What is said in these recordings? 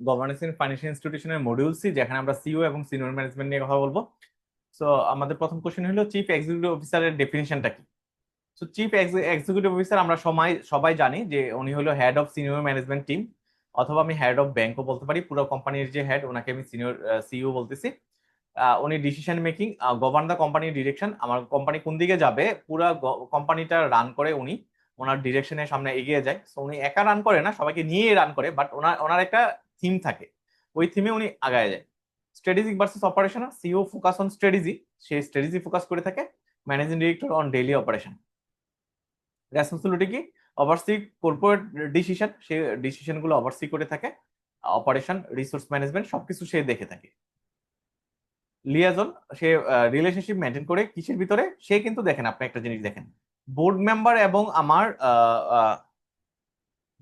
Governance in financial ইনস্টিটিউশনের module C যেখানে আমরা সিও এবং সিনিয়র ম্যানেজমেন্ট নিয়ে কথা বলব। সো আমাদের প্রথম কোশ্চেন হলো চিফ এক্সিকিউটিভ অফিসারের ডেফিনেশনটা কি? সো চিফ এক্সিকিউটিভ অফিসার আমরা সবাই সবাই জানি যে উনি হলো head of senior management team অথবা আমি হেড অফ ব্যাংকও বলতে পারি পুরো কোম্পানির যে হেড ওনাকে আমি সিনিয়র সিইও বলতেছি। আহ, উনি ডিসিশন মেকিং গভর্ন দ্য কোম্পানির ডিরেকশন আমার কোম্পানি কোন দিকে যাবে পুরো কোম্পানিটা রান করে উনি ওনার ডিরেকশনের সামনে এগিয়ে যায়। সো উনি একা রান করে না, সবাইকে নিয়ে রান করে বাট ওনার ওনার একটা থিম থাকে। ওই থিমে উনি আগায় যায়। Strategic versus operational CEO focus on strategy say strategy focus করে থাকে managing director on daily operation responsibility কি? ওভারসি কর্পোরেট ডিসিশন সে ডিসিশনগুলো ওভারসি করে থাকে অপারেশন রিসোর্স ম্যানেজমেন্ট সবকিছু সে দেখে থাকে। লিয়াজন সে রিলেশনশিপ মেনটেন করে, কিসের ভিতরে? সে কিন্তু দেখেন আপনি একটা জিনিস দেখেন। বোর্ড মেম্বার এবং আমার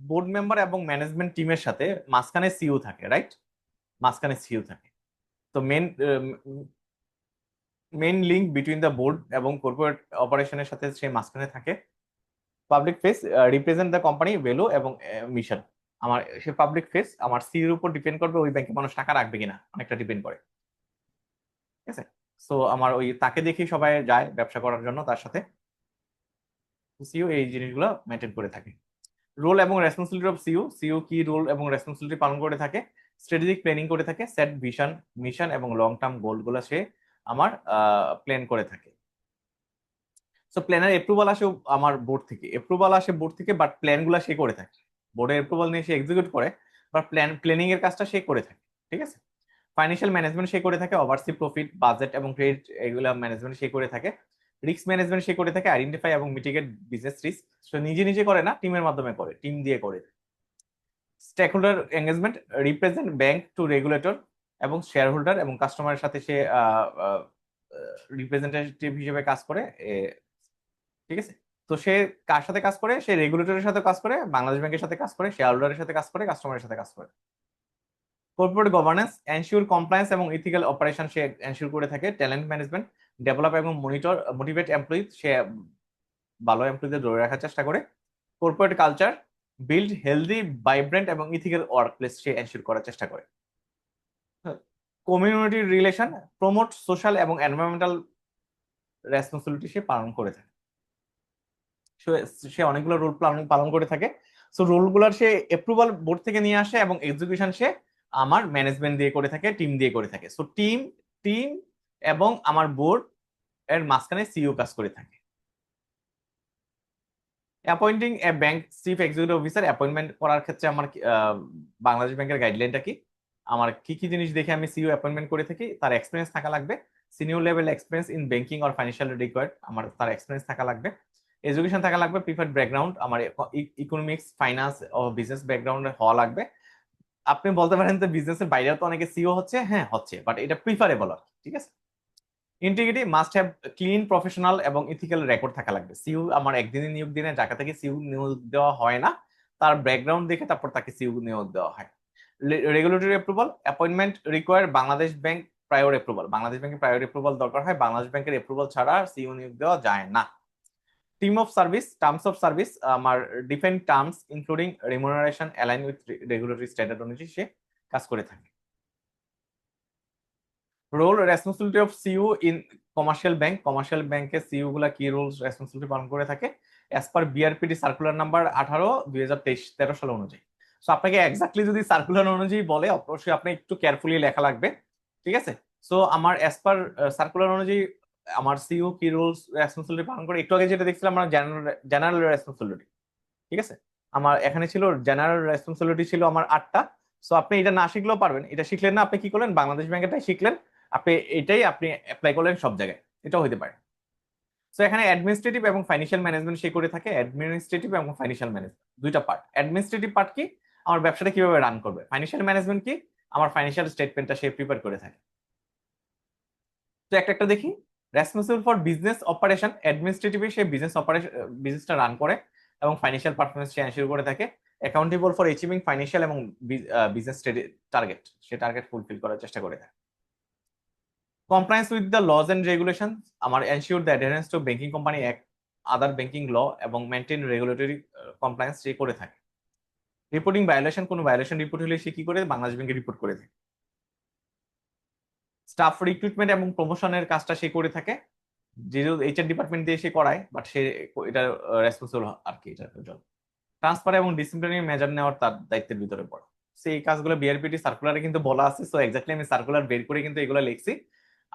বোর্ড মেম্বার এবং ম্যানেজমেন্ট টিমের সাথে মাঝখানে সিইও থাকে রাইট মাঝখানে সিইও থাকে। তো main main link between the board এবং কর্পোরেট অপারেশনের সাথে সে মাঝখানে থাকে। Public face represent the company value এবং মিশন আমার, সে পাবলিক ফেস আমার সির উপর ডিপেন্ড করবে ওই ব্যাংকে মানুষ টাকা রাখবে কিনা, অনেকটা ডিপেন্ড করে। ঠিক আছে? সো আমার ওই তাকে দেখেই সবাই যায় ব্যবসা করার জন্য তার সাথে। সিও এই জিনিসগুলো মেনটেন করে থাকে। রোল এবং রেসপন্সিবিলিটি অফ সিও সিও কি রোল এবং রেসপন্সিবিলিটি পালন করে থাকে স্ট্র্যাটেজিক প্ল্যানিং করে থাকে সেট ভিশন মিশন এবং লং টার্ম গোলগুলো সে আমার প্ল্যান করে থাকে। সো প্ল্যানের অ্যাপ্রুভাল আসে আমার বোর্ড থেকে। অ্যাপ্রুভাল আসে বোর্ড থেকে বাট প্ল্যানগুলো সে করে থাকে। বোর্ডের অ্যাপ্রুভাল নিয়ে সে এক্সিকিউট করে বাট প্ল্যান প্ল্যানিং এর কাজটা সে করে থাকে, ঠিক আছে? ফাইন্যান্সিয়াল ম্যানেজমেন্ট সে করে থাকে ওভারসি প্রফিট বাজেট এবং ক্রেডিট এগুলো ম্যানেজমেন্ট সে করে থাকে। রিস্ক ম্যানেজমেন্ট সে করে থাকে আইডেন্টিফাই এবং মিটিগেট বিজনেস রিস্ক সে নিজে নিজে করে না টিমের মাধ্যমে করে টিম দিয়ে করে। Stakeholder engagement represent bank to regulator এবং শেয়ার হোল্ডার এবং কাস্টমারের সাথে সে রিপ্রেজেন্টেটিভ হিসেবে কাজ করে ঠিক আছে? তো সে কার সাথে কাজ করে? সে রেগুলেটরের সাথে কাজ করে বাংলাদেশ ব্যাংকের সাথে কাজ করে শেয়ার হোল্ডারের সাথে কাজ করে কাস্টমারের সাথে কাজ করে। কর্পোরেট গভর্নেন্স এনশিওর কমপ্লায়েন্স এবং ইথিক্যাল অপারেশন সে এনশিওর করে থাকে। ট্যালেন্ট ম্যানেজমেন্ট ডেভেলপ এবং মনিটর মোটিভেট এমপ্লয়ি সে ভালো এমপ্লয়ীদের ধরে রাখার চেষ্টা করে। Corporate culture build healthy vibrant এবং ইথিক্যাল ওয়ার্ক প্লেস সে এনশিওর করার চেষ্টা করে। কমিউনিটি রিলেশন প্রমোট সোশ্যাল এবং এনভায়রনমেন্টাল রেসপন্সিবিলিটি সে পালন করে থাকে। সে- সে অনেকগুলো রোল পালন করে থাকে। সো রোলগুলোর সে অ্যাপ্রুভাল বোর্ড থেকে নিয়ে আসে এবং এক্সিকিউশন সে আমার ম্যানেজমেন্ট দিয়ে করে থাকে টিম দিয়ে করে থাকে। সো টিম টিম এবং আমার বোর্ড এর মাঝখানে সিইও কাজ করে থাকে। Appointing a bank chief executive officer appointment করার ক্ষেত্রে আমার বাংলাদেশ ব্যাংকের গাইডলাইনটা কি? আমার কি কি জিনিস দেখে আমি সিইও অ্যাপয়েন্টমেন্ট করে থাকি, তার এক্সপিরিয়েন্স থাকা লাগবে। Senior level experience in banking or financial required আমার, তার এক্সপিরিয়েন্স থাকা লাগবে। এডুকেশন থাকা লাগবে প্রিফার্ড ব্যাকগ্রাউন্ড আমার ইকোনমিক্স ফাইন্যান্স ও বিজনেস ব্যাকগ্রাউন্ড হওয়া লাগবে। আপনি বলতে পারেন যে বিজনেসের বাইরেও তো অনেকে সিও হচ্ছে হ্যাঁ হচ্ছে বাট এটা প্রিফারেবল আর ঠিক আছে? Integrity must have clean professional এবং ইথিক্যাল রেকর্ড থাকা লাগবে। সিউ আমার একদিনে নিয়োগ দিনে যাকে থেকে সিইউ নিয়োগ দেওয়া হয় না, তার ব্যাকগ্রাউন্ড দেখে তারপর তাকে সিউ নিয়োগ দেওয়া হয়। Regulatory approval appointment require Bangladesh bank prior approval Bangladesh ব্যাংকের প্রায়োর অ্যাপ্রুভাল দরকার হয় বাংলাদেশ ব্যাংকের অ্যাপ্রুভাল ছাড়া সিইউ নিয়োগ দেওয়া যায় না। Team of service terms of service আমার defined terms including remuneration align with regulatory standard অনুযায়ী সে কাজ করে থাকে। Role responsibility of CEO in commercial bank commercial ব্যাংকের সিইউ গুলা কি রোল রেসপন্সিবিলিটি পালন করে থাকে? As per BRPD circular number আঠারো, দুই হাজার তেইশ, তেরো সাল অনুযায়ী। সো আপনাকে এক্স্যাক্টলি যদি সার্কুলার অনুযায়ী বলে, অবশ্যই আপনি একটু কেয়ারফুলি লেখা লাগবে। ঠিক আছে? সো আমার অ্যাজ পার সার্কুলার অনুযায়ী আমার সিইও কি রোলস রেসপন্সিবিলিটি পালন করে, একটু আগে যেটা দেখছিলাম, আমার জেনারেল জেনারেল রেসপন্সিবিলিটি ঠিক আছে? আমার এখানে ছিল জেনারেল রেসপন্সিবিলিটি ছিল আমার আটটা। সো আপনি এটা না শিখলেও পারবেন। এটা শিখলেন না, আপনি কি করলেন? বাংলাদেশ ব্যাংকেরটাই শিখলেন। আপনি এটাই আপনি অ্যাপ্লাই করলেন সব জায়গায়, এটাও হতে পারে। সো এখানে অ্যাডমিনিস্ট্রেটিভ এবং ফাইন্যান্সিয়াল ম্যানেজমেন্ট সে করে থাকে। অ্যাডমিনিস্ট্রেটিভ এবং ফাইন্যান্সিয়াল ম্যানেজমেন্ট দুইটা পার্ট অ্যাডমিনিস্ট্রেটিভ পার্ট কি? আমার ব্যবসাটা কীভাবে রান করবে? ফাইন্যান্সিয়াল ম্যানেজমেন্ট কি? আমার ফাইন্যান্সিয়াল স্টেটমেন্টটা সে প্রিপেয়ার করে থাকে। তো একটা একটা দেখি। রেসপন্সিবল ফর বিজনেস অপারেশন অ্যাডমিনিস্ট্রেটিভে সে বিজনেস অপারেশন বিজনেসটা রান করে এবং ফাইন্যান্সিয়াল পারফরমেন্স সে এনশিওর করে থাকে। অ্যাকাউন্টেবল ফর অ্যাচিভিং ফাইন্যান্সিয়াল এবং বিজনেস টার্গেট সে টার্গেট ফুলফিল করার চেষ্টা করে থাকে। Compliance with the laws and regulation আমার ensure the adherence to banking company act other banking law এবং মেনটেন রেগুলেটরি কমপ্লায়েন্স সে করে থাকে। রিপোর্টিং ভায়োলেশন কোনো ভায়োলেশন রিপোর্ট হলে সে কি করে? বাংলাদেশ ব্যাংকে রিপোর্ট করে দেয় স্টাফ রিক্রুটমেন্ট এবং প্রমোশনের কাজটা সে করে থাকে। যেহেতু এইচআর ডিপার্টমেন্ট দিয়ে সে করায় বাট সে এটা রেসপন্সিবল আর কি এটার জন্য। ট্রান্সফার এবং ডিসিপ্লিনারি মেজার নেওয়ার তার দায়িত্বের ভিতরে পড়ে। সেই কাজগুলো বিআরপিটি সার্কুলারে কিন্তু বলা আছে সো এক্স্যাক্টলি আমি সার্কুলার বের করে কিন্তু এগুলো লিখছি।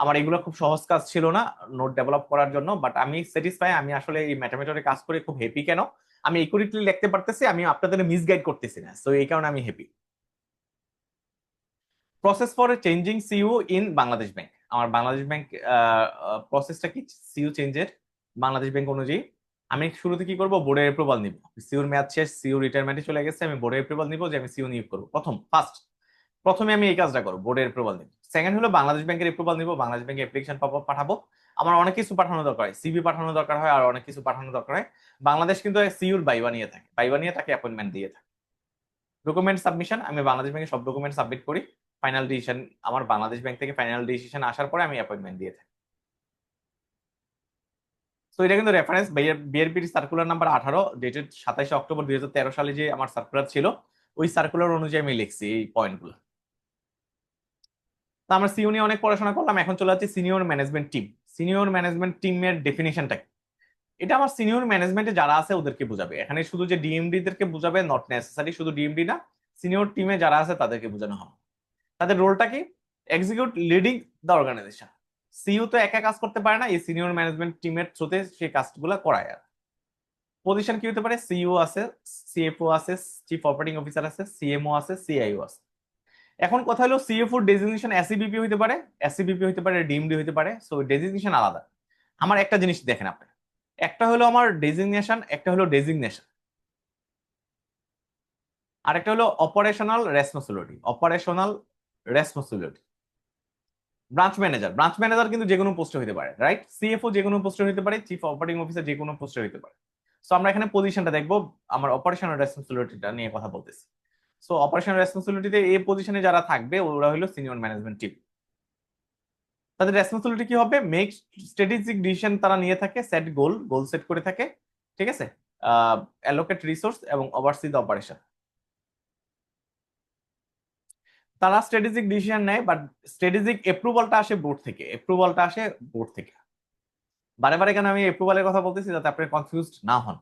আমার এগুলো খুব সহজ কাজ ছিল না নোট ডেভেলপ করার জন্য বাট আমি স্যাটিসফাই আমি আসলে এই ম্যাথামেটরে কাজ করে খুব হ্যাপি কেন? আমি একুরেটলি লিখতে পারতেছি, আমি আপনাদের মিসগাইড করতেছি না সো এই কারণে আমি happy process for changing CEO in Bangladesh bank আমার বাংলাদেশ ব্যাংক প্রসেসটা কি? সিইউ চেঞ্জের বাংলাদেশ ব্যাংক অনুযায়ী। আমি শুরুতে কি করব? বোর্ডের অ্যাপ্রুভাল নিব। সিইউর ম্যাচ শেষ সিইউ রিটায়ারমেন্টে চলে গেছে, আমি বোর্ডের অ্যাপ্রুভাল নিব যে আমি সিইউ নিয়োগ করব। প্রথম ফার্স্ট প্রথমে আমি এই কাজটা করব বোর্ডের অ্যাপ্রুভাল নিব সেকেন্ড হলো বাংলাদেশ ব্যাংকের অ্যাপ্রুভাল নিব, বাংলাদেশ ব্যাংকে অ্যাপ্লিকেশন পাঠাবো। আমার অনেক কিছু পাঠানো দরকার হয় সিবি পাঠানো দরকার হয়, আর অনেক কিছু পাঠানো দরকার হয়। বাংলাদেশ কিন্তু সিইউর বাইবা নিয়ে থাকে, বাইবা নিয়ে তাকে অ্যাপয়েন্টমেন্ট দিয়ে থাকে। ডকুমেন্ট সাবমিশন আমি বাংলাদেশ ব্যাংকে সব ডকুমেন্ট সাবমিট করি ফাইনাল ডিসিশন আমার বাংলাদেশ ব্যাংক থেকে ফাইনাল ডিসিশন আসার পরে আমি অ্যাপয়েন্টমেন্ট দিয়ে থাকি। তো এটা কিন্তু রেফারেন্স বিআরপিটি সার্কুলার নাম্বার আঠারো ডেটেড সাতাইশে অক্টোবর দুই হাজার তেরো সালে যে আমার সার্কুলার ছিল, ওই সার্কুলার অনুযায়ী আমি লিখছি এই পয়েন্টগুলো তো আমরা সিও নিয়ে অনেক পড়াশোনা করলাম, এখন চলে যাচ্ছে senior management team senior management টিমের ডেফিনেশনটা এটা আমার সিনিয়র ম্যানেজমেন্টে যারা আছে ওদেরকে বোঝাবে। এখানে শুধু যে ডিএমডি দেরকে বোঝাবে নট নেসেসারি শুধু ডিএমডি না সিনিয়র টিমে যারা আছে তাদেরকে বোঝানো হবে। তাদের রোলটা কি? Execute leading the organisation CEO তো একা কাজ করতে পারে না, এই সিনিয়র ম্যানেজমেন্ট টিমের থ্রুতে সেই কাজগুলো করায় আর। পজিশন কি হতে পারে? সিইও আছে সিএফও আছে চিফ অপারেটিং অফিসার আছে সিএমও আছে সিআইও আছে। এখন কথা হলো সিএফও ডেজিগনেশন এসিবিপি হতে পারে এসিবিপি হতে পারে ডিএমডি হতে পারে সো ডেজিগনেশন আলাদা। আমার একটা জিনিস দেখেন আপনি একটা হলো আমার ডেজিগনেশন একটা হলো ডেজিগনেশন আরেকটা হলো operational responsibility operational responsibility branch manager branch manager কিন্তু যে কোনো পোস্টে হতে পারে রাইট সিএফও যে কোনো পোস্টে হতে পারে চিফ অপারেটিং অফিসার যে কোনো পোস্টে হতে পারে। সো আমরা এখানে পজিশনটা দেখব, আমার অপারেশনাল রেসপন্সিবিলিটিটা নিয়ে কথা বলতেছি। সো অপারেশনাল রেসপন্সিবিলিটিতে এই পজিশনে যারা থাকবে, ওরা হলো সিনিয়র ম্যানেজমেন্ট টিম তাদের রেসপন্সিবিলিটি কি হবে? মেক স্ট্র্যাটেজিক ডিসিশন তারা নিয়ে থাকে সেট গোল গোল সেট করে থাকে, ঠিক আছে? অ্যালোকেট রিসোর্স এবং ওভারসি দ্য অপারেশন তারা স্ট্র্যাটেজিক ডিসিশন নেয় বাট স্ট্র্যাটেজিক অ্যাপ্রুভালটা আসে বোর্ড থেকে। অ্যাপ্রুভালটা আসে বোর্ড থেকে। বারে বারে কেন আমি অ্যাপ্রুভালের কথা বলতেছি? যাতে আপনি কনফিউজড না হন।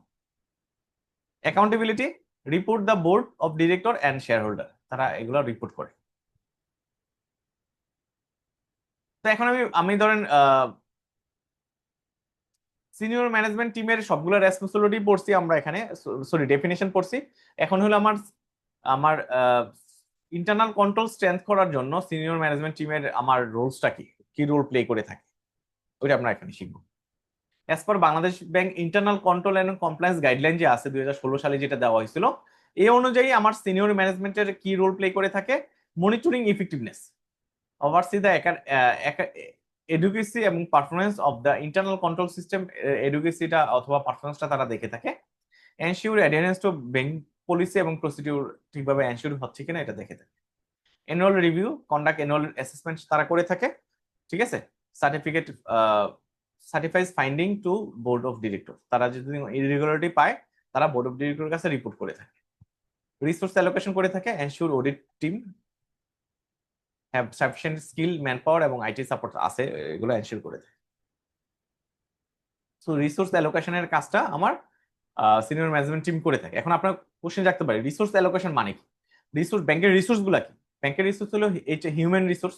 Accountability report the board of director and shareholder তারা এগুলো রিপোর্ট করে। তো এখন আমি আমি ধরেন সিনিয়র ম্যানেজমেন্ট টিমের সবগুলো রেসপন্সিবিলিটি পড়ছি আমরা এখানে। সরি ডেফিনেশন পড়ছি। এখন হলো আমার আমার ইন্টারনাল কন্ট্রোল স্ট্রেংথ করার জন্য সিনিয়র ম্যানেজমেন্ট টিমের আমার রোলসটা কি? কি রোল প্লে করে থাকে? ওইটা আমরা এখানে শিখব। As per Bangladesh bank internal control and compliance guideline যে আছে দুই সালে যেটা দেওয়া হয়েছিল এই অনুযায়ী আমার সিনিয়র ম্যানেজমেন্টের কি রোল প্লে করে থাকে? Monitoring effectiveness oversee the adequacy এবং performance of the internal control system এডুকেসিটা অথবা পারফরমেন্সটা তারা দেখে থাকে। Ensure adherence to bank policy এবং প্রসিডিউর ঠিকভাবে এনশিওর হচ্ছে কিনা এটা দেখে থাকে। Annual review conduct annual assessment তারা করে থাকে, ঠিক আছে? Certificate certifies finding to board of director তারা যদি ইরেগুলারিটি পায়, তারা বোর্ড অফ ডিরেক্টরের কাছে রিপোর্ট করে থাকে। রিসোর্স অ্যালোকেশন করে থাকে ensure audit team have sufficient skill manpower এবং আইটি সাপোর্ট আছে, এগুলো এনশিওর করে থাকে। সো রিসোর্স অ্যালোকেশনের কাজটা আমার সিনিয়র ম্যানেজমেন্ট টিম করে থাকে। এখন আপনার কোশ্চেন রাখতে পারে রিসোর্স অ্যালোকেশন মানে কি? রিসোর্স ব্যাংকের রিসোর্সগুলা কি? ব্যাংকের রিসোর্স হলো হিউম্যান রিসোর্স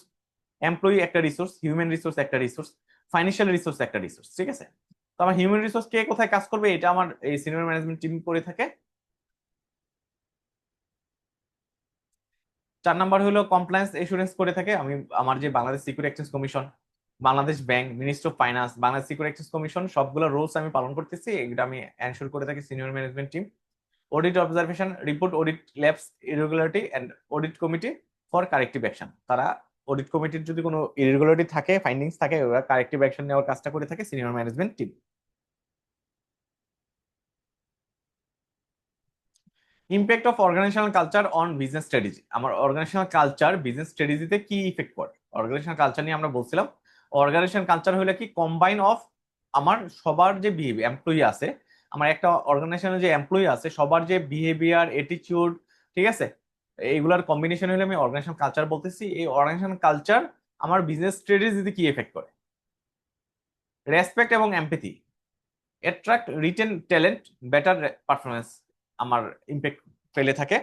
এমপ্লয়ি একটা রিসোর্স হিউম্যান রিসোর্স একটা রিসোর্স ফাইন্যান্সিয়াল রিসোর্স একটা রিসোর্স ঠিক আছে? তো আমার হিউম্যান রিসোর্স কে কোথায় কাজ করবে, এটা আমার এই সিনিয়র ম্যানেজমেন্ট টিম করে থাকে। চার নাম্বার হলো কমপ্লায়েন্স এসুরেন্স করে থাকে। আমি, আমার যে Bangladesh security exchange commission Bangladesh bank ministry of finance Bangladesh security exchange commission সবগুলো রুলস আমি পালন করতেছি এটা আমি এনশোর করে থাকি senior management team audit observation report audit lapse irregularity and audit committee for corrective action তারা অডিট কমিটির যদি কোনো ইরেগুলারিটি থাকে ফাইন্ডিংস থাকে, ওরা কারেক্টিভ অ্যাকশন নেওয়ার কাজটা করে থাকে senior management team impact of organisational culture on business strategy আমার অর্গানাইজেশনাল কালচার বিজনেস স্ট্র্যাটেজিতে কি ইফেক্ট করে অর্গানাইজেশনাল কালচার নিয়ে আমরা বলছিলাম অর্গানাইজেশন কালচার হলে কি কম্বাইন অফ আমার সবার যে এমপ্লয়ি আছে, আমার একটা অর্গানাইজেশনের যে এমপ্লয়ি আছে, সবার যে বিহেভিয়ার এটিচিউড ঠিক আছে? এইগুলার কম্বিনেশন হলে আমি অর্গানাইজেশন কালচার বলতেছি। এই অর্গানাইজেশন কালচার আমার বিজনেস স্ট্র্যাটেজিতে কি এফেক্ট করে? রেসপেক্ট এবং empathy attract retain talent better performance আমার ইম্প্যাক্ট ফেলে থাকে।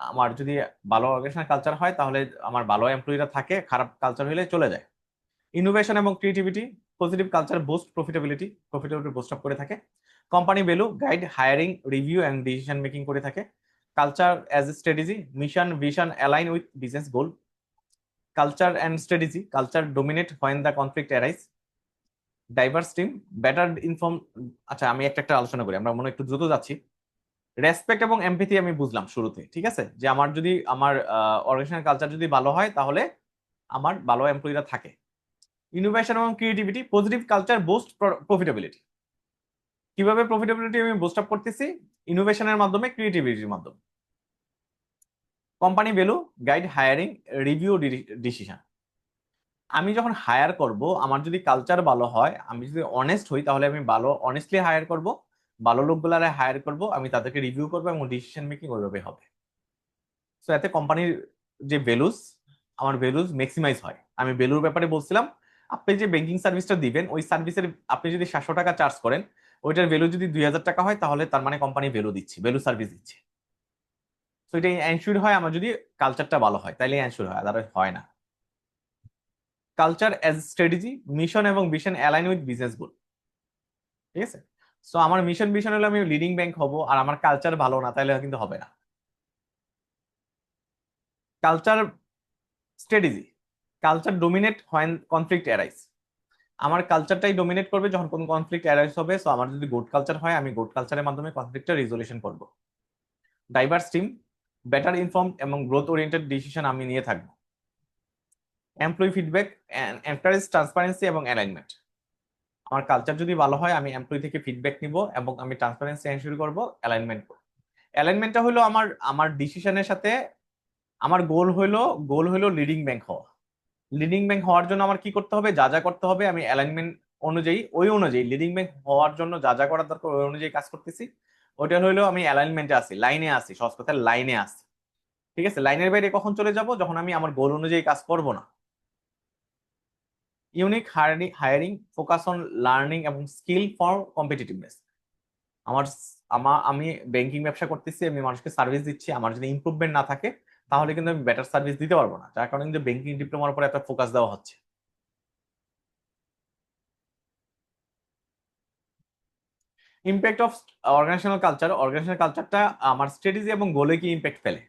আমার যদি ভালো অর্গানাইজেশন কালচার হয়, তাহলে আমার ভালো এমপ্লয়িরা থাকে, খারাপ কালচার হলে চলে যায়। ইনোভেশন এবং creativity positive culture boost profitability profitability boost up করে থাকে। Company value guide hiring review and decision making করে থাকে। Culture as a strategy mission vision align with business goal culture and strategy culture dominate when the conflict arise diverse team better inform আচ্ছা আমি একটা একটা আলোচনা করি, আমরা মনে একটু দ্রুত যাচ্ছি। রেসপেক্ট এবং এমপিথি আমি বুঝলাম শুরুতে, ঠিক আছে? যে আমার যদি, আমার অর্গানাইজেশন কালচার যদি ভালো হয়, তাহলে আমার ভালো এমপ্লয়িরা থাকে। ইনোভেশন এবং creativity positive culture boost profitability কীভাবে প্রফিটেবিলিটি আমি বুস্ট আপ করতেছি? ইনোভেশনের মাধ্যমে ক্রিয়েটিভিটির মাধ্যমে। Company value guide hiring review decision আমি যখন হায়ার করব, আমার যদি কালচার ভালো হয়, আমি যদি অনেস্ট হই, তাহলে আমি ভালো অনেস্টলি হায়ার করব, ভালো লোকগুলারে হায়ার করব, আমি তাদেরকে রিভিউ করব এবং ডিসিশন মেকিং ওইভাবে হবে। সো এতে কোম্পানির যে ভ্যালুস আমার ভ্যালুস ম্যাক্সিমাইজ হয়। আমি ভ্যালুর ব্যাপারে বলছিলাম, আপনি যে ব্যাংকিং সার্ভিসটা দিবেন, ওই সার্ভিসের আপনি যদি সাতশো টাকা চার্জ করেন ওইটার ভ্যালু যদি দুই হাজার টাকা হয়, তাহলে তার মানে কোম্পানি ভ্যালু দিচ্ছে ভ্যালু সার্ভিস দিচ্ছে। তো এটা এনশিওর হয়, আমার যদি কালচারটা ভালো হয়, তাইলে এনশিওর হয় আদারওয়াইজ হয় না। কালচার অ্যাজ স্ট্র্যাটেজি মিশন এবং vision align with business goal ঠিক আছে? সো আমার মিশন ভিশন হলে আমি লিডিং ব্যাংক হব, আর আমার কালচার ভালো না তাহলে কিন্তু হবে না। Culture strategy culture dominate when conflict arise আমার কালচারটাই ডোমিনেট করবে যখন কোনো কনফ্লিক্ট অ্যারাইজ হবে সো আমার যদি গুড কালচার হয়, আমি গুড কালচারের মাধ্যমে কনফ্লিক্টটা রিজলিউশন করব। ডাইভার্স টিম বেটার ইনফর্ম এবং গ্রোথ ওরিয়েন্টেড ডিসিশন আমি নিয়ে থাকব। এমপ্লয়ি ফিডব্যাক এনকারেজ ট্রান্সপারেন্সি এবং অ্যালাইনমেন্ট আমার কালচার যদি ভালো হয়, আমি এমপ্লয়ি থেকে ফিডব্যাক নিব এবং আমি ট্রান্সপারেন্সি এনশিওর করব অ্যালাইনমেন্ট করব। অ্যালাইনমেন্টটা হলো আমার আমার ডিসিশনের সাথে আমার গোল হলো গোল হলো লিডিং ব্যাংক হওয়া। লিডিং ব্যাংক হওয়ার জন্য আমার কি করতে হবে? যা যা করতে হবে আমি অ্যালাইনমেন্ট অনুযায়ী, ওই অনুযায়ী লিডিং ব্যাংক হওয়ার জন্য যা যা করার দরকার ওই অনুযায়ী কাজ করতেছি। ওইটা হলো আমি অ্যালাইনমেন্টে আসি লাইনে আসি সহজ কথায় লাইনে আসি ঠিক আছে? লাইনের বাইরে কখন চলে যাব? যখন আমি আমার গোল অনুযায়ী কাজ করব না। Unique hiring focus on learning এবং স্কিল ফর কম্পিটিটিভনেস আমার, আমি ব্যাংকিং ব্যবসা করতেছি, আমি মানুষকে সার্ভিস দিচ্ছি, আমার যদি ইমপ্রুভমেন্ট না থাকে তাহলে কিন্তু আমি বেটার সার্ভিস দিতে পারব না। যার কারণে কিন্তু ব্যাংকিং ডিপ্লোমার উপর এত ফোকাস দেওয়া হচ্ছে। Impact of organisational culture organisational কালচারটা আমার স্ট্র্যাটেজি এবং গোলে কি ইম্প্যাক্ট ফেলে?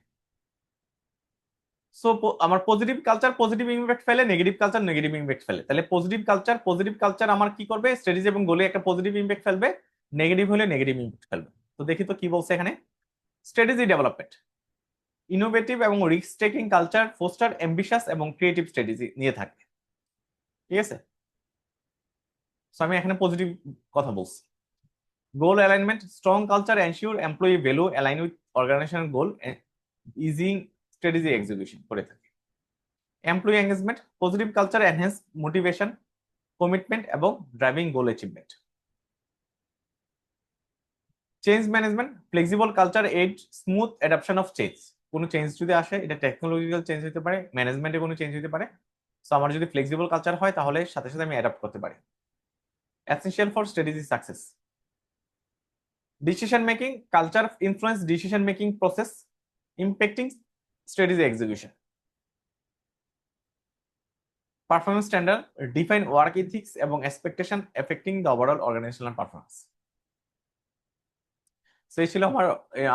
সো আমার পজিটিভ কালচার পজিটিভ ইম্প্যাক্ট ফেলে নেগেটিভ কালচার নেগেটিভ ইম্প্যাক্ট ফেলে। তাহলে পজিটিভ কালচার পজিটিভ কালচার আমার কি করবে? স্ট্র্যাটেজি এবং গোলে একটা পজিটিভ ইম্প্যাক্ট ফেলবে নেগেটিভ হলে নেগেটিভ ইম্প্যাক্ট ফেলবে। তো দেখি তো কি বলছে এখানে। স্ট্র্যাটেজি ডেভেলপমেন্ট ইনোভেটিভ এবং risk taking culture foster ambitious এবং ক্রিয়েটিভ স্ট্র্যাটেজি নিয়ে থাকবে ঠিক আছে? সো আমি এখানে পজিটিভ কথা বলছি। Goal alignment strong culture ensure employee value align with organisation goal easing strategy execution করে থাকে। Employee engagement positive culture enhance motivation commitment এবং driving goal achievement change management flexible culture aid smooth adoption of change কোনো change যদি আসে, এটা technological change হতে পারে ম্যানেজমেন্টে কোনো চেঞ্জ হতে পারে সো আমার যদি ফ্লেক্সিবল কালচার হয়, তাহলে সাথে সাথে আমি অ্যাডাপ্ট করতে পারি essential for strategy success decision making culture influence decision making process impacting strategy execution. Performance standard, define work ethics এবং expectation affecting the overall organizational performance. এই ছিল আমার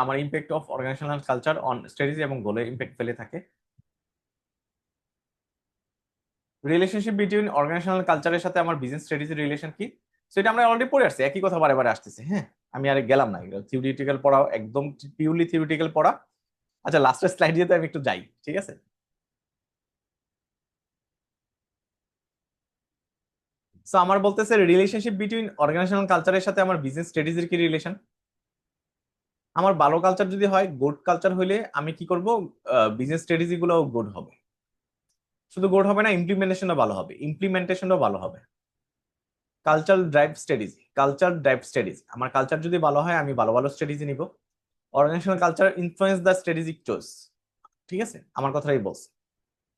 আমার impact of organisational culture on strategy এবং গোলে impact ফেলে থাকে। Relationship between organisational কালচারের সাথে আমার বিজনেস স্ট্র্যাটেজি রিলেশন কি? সেটা আমরা অলরেডি পড়ে আসছি, একই কথা বারে বারে আসতেছে হ্যাঁ? আমি আর গেলাম না থিওরিটিক্যাল পড়া একদম পিউরলি থিওরিটিক্যাল পড়া। আচ্ছা লাস্টের স্লাইড দিয়ে আমি একটু যাই, ঠিক আছে? সো আমার বলতেছে রিলেশনশিপ বিটুইন অর্গানাইজেশনাল কালচারের সাথে আমার বিজনেস স্ট্র্যাটেজির কি রিলেশন আমার ভালো কালচার যদি হয় গুড কালচার হলে আমি কি করব? বিজনেস স্ট্র্যাটেজি গুলো গুড হবে। শুধু গুড হবে না ইমপ্লিমেন্টেশনও ভালো হবে। ইমপ্লিমেন্টেশনও ভালো হবে। Culture drive strategy culture drive strategy আমার কালচার যদি ভালো হয়, আমি ভালো ভালো স্ট্র্যাটেজি নিব। Organisational culture influence the strategic choice ঠিক আছে? আমার কথাই বলছে।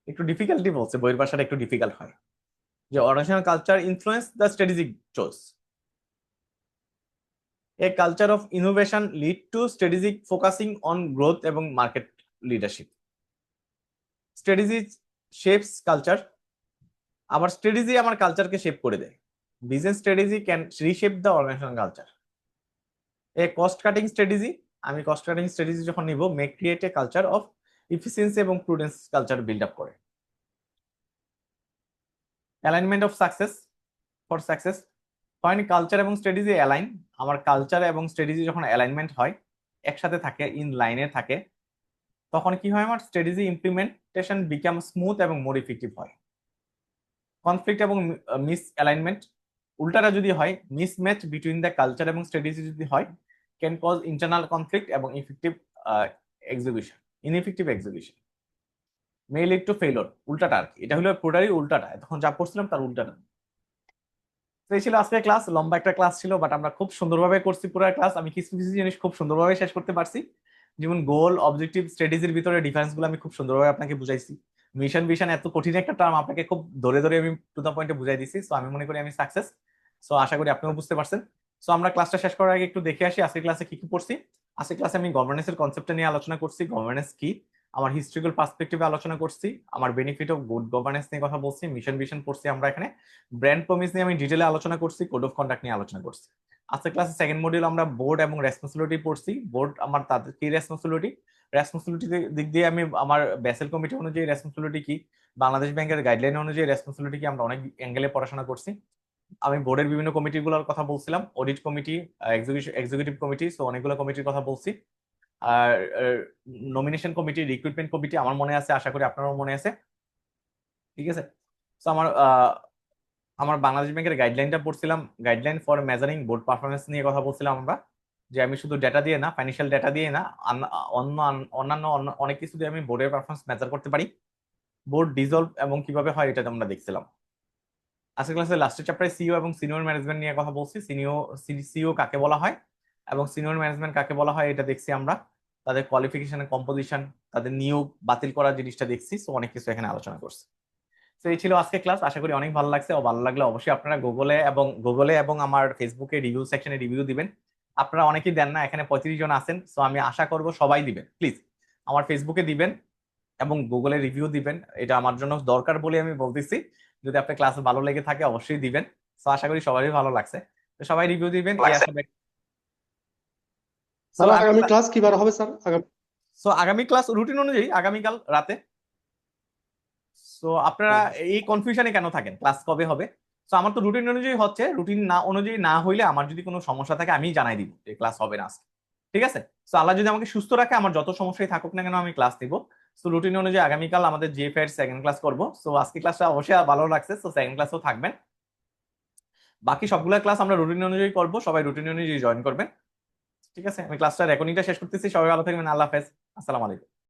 একটু ডিফিকাল্টি বলছে, বইয়ের ভাষাটা একটু ডিফিকাল্ট হয়। যে organisational culture influence the strategic choice a culture of innovation lead to strategic focusing on growth এবং market leadership strategy shapes culture আমার স্ট্র্যাটেজি আমার কালচারকে শেপ করে দেয়। Business strategy can reshape the organisational culture a cost cutting strategy আমি cost cutting strategy যখন নিব may create a culture of efficiency এবং প্রুডেন্স কালচার বিল্ড আপ করে। Alignment of success for success point culture এবং strategy align আমার culture এবং strategy যখন alignment হয়, একসাথে থাকে ইন লাইনে থাকে, তখন কি হয় আমার স্ট্র্যাটেজি ইমপ্লিমেন্টেশন বিকাম স্মুথ এবং মোর ইফেক্টিভ হয়। কনফ্লিক্ট এবং মিস অ্যালাইনমেন্ট উল্টাটা যদি হয় মিসম্যাচ বিটুইন দ্য কালচার এবং স্ট্র্যাটেজি যদি হয় ক্যান কজ ইন্টারনাল কনফ্লিক্ট এবং effective execution ineffective execution may lead to failure উল্টাটা আর কি এটা হলো পুরোটাই উল্টাটা। তখন যা পড়ছিলাম তার উল্টাটা। এই ছিল আজকের ক্লাস লম্বা একটা ক্লাস ছিল বাট আমরা খুব সুন্দরভাবে করছি পুরো ক্লাস আমি কিছু কিছু জিনিস খুব সুন্দরভাবে শেষ করতে পারছি। যেমন গোল অবজেক্টিভ স্ট্র্যাটেজির ভিতরে ডিফারেন্সগুলো আমি খুব সুন্দরভাবে আপনাকে বুঝাইছি। মিশন ভিশন এত কঠিন একটা টার্ম আপনাকে খুব ধরে ধরে আমি টু দা পয়েন্টে বুঝাই দিছি সো আমি মনে করি আমি সাকসেস সো আশা করি আপনিও বুঝতে পারছেন। সো আমরা ক্লাসটা শেষ করার আগে একটু দেখে আসি আজকের ক্লাসে কি কি পড়ছি। আজকের ক্লাসে আমি গভর্নেন্সের কনসেপ্টটা নিয়ে আলোচনা করছি। গভর্নেন্স কি? আমার হিস্ট্রিক্যাল পার্সপেক্টিভে আলোচনা করছি, আমার বেনিফিট অফ গুড গভর্নেন্স নিয়ে কথা বলছি মিশন ভিশন পড়ছি আমরা এখানে ব্র্যান্ড প্রমিস নিয়ে আমি ডিটেলে আলোচনা করছি কোড অফ কন্ডাক্ট নিয়ে আলোচনা করছি। আজকের ক্লাসে সেকেন্ড মডিউল আমরা বোর্ড এবং রেসপন্সিবিলিটি পড়ছি বোর্ড আমার তাদের কি রেসপন্সিবিলিটি রেসপন্সিবিলিটি দিক দিয়ে আমি আমার ব্যাসেল কমিটি অনুযায়ী রেসপন্সিবিলিটি কি? বাংলাদেশ ব্যাংকের গাইডলাইন অনুযায়ী রেসপন্সিবিলিটি কি? আমরা অনেক অ্যাঙ্গেলে পড়াশোনা করছি। আমি বোর্ডের বিভিন্ন কমিটিগুলোর কথা বলছিলাম audit committee executive committee so অনেকগুলো কমিটির কথা বলছি। আর নমিনেশন কমিটি রিক্রুটমেন্ট কমিটি আমার মনে আছে, আশা করি আপনারও মনে আছে। ঠিক আছে? তো আমার আমার বাংলাদেশ ব্যাংকের গাইডলাইনটা পড়ছিলাম। Guideline for measuring board performance নিয়ে কথা বলছিলাম আমরা। যে আমি শুধু ডেটা দিয়ে না ফাইন্যান্সিয়াল ডেটা দিয়ে না অন্য অন্যান্য অনেক কিছু দিয়ে আমি বোর্ডের পারফরমেন্স মেজার করতে পারি। বোর্ড ডিজলভ এবং কীভাবে হয় এটা আমরা দেখছিলাম। আজকের ক্লাসে লাস্টের চ্যাপ্টারে সিও এবং সিনিয়র ম্যানেজমেন্ট নিয়ে কথা বলছি। সিনিয়র সিও কাকে বলা হয় এবং সিনিয়র ম্যানেজমেন্ট কাকে বলা হয় এটা দেখছি আমরা। তাদের কোয়ালিফিকেশন কম্পোজিশন তাদের নিয়োগ বাতিল করার জিনিসটা দেখছি সো অনেক কিছু এখানে আলোচনা করছি। তো এই ছিল আজকে ক্লাস আশা করি অনেক ভালো লাগছে। ও ভালো লাগলে অবশ্যই আপনারা গুগলে এবং গুগলে এবং আমার ফেসবুকে রিভিউ সেকশনে রিভিউ দিবেন। আপনারা অনেকেই দেন না এখানে পঁয়ত্রিশ জন আছেন সো আমি আশা করব সবাই দিবেন প্লিজ আমার ফেসবুকে দিবেন এবং গুগলে রিভিউ দিবেন এটা আমার জন্য দরকার বলে আমি বলতেছি। যদি আপনার ক্লাস ভালো লেগে থাকে অবশ্যই দিবেন। তো আশা করি সবারই ভালো লাগছে। তো সবাই রিভিউ দিবেন স্যার আগামী ক্লাস কিবার হবে স্যার আগামী সো আগামী ক্লাস রুটিন অনুযায়ী আগামীকাল রাতে। সো আপনারা এই কনফিউশনে কেন থাকেন? ক্লাস কবে হবে? সো আমার তো রুটিন অনুযায়ী হচ্ছে রুটিন না অনুযায়ী না হইলে আমার যদি কোনো সমস্যা থাকে আমি জানাই দিব যে ক্লাস হবে না আজকে। ঠিক আছে? সো আল্লাহ যদি আমাকে সুস্থ রাখে আমার যত সমস্যাই থাকুক না কেন আমি ক্লাস দিব সো রুটিন অনুযায়ী আগামীকাল আমাদের জিএফ এর সেকেন্ড ক্লাস করব। সো আজকে ক্লাসটা অবশ্যই ভালো লাগছে। সো সেকেন্ড ক্লাসও থাকবেন। বাকি সবগুলো ক্লাস আমরা রুটিন অনুযায়ী করব। সবাই রুটিন অনুযায়ী জয়েন করবেন। ঠিক আছে? আমি ক্লাসটা রেকর্ডিংটা শেষ করতেছি। সবাই ভালো থাকবেন। আল্লাহ হাফেজ। আসসালামু আলাইকুম।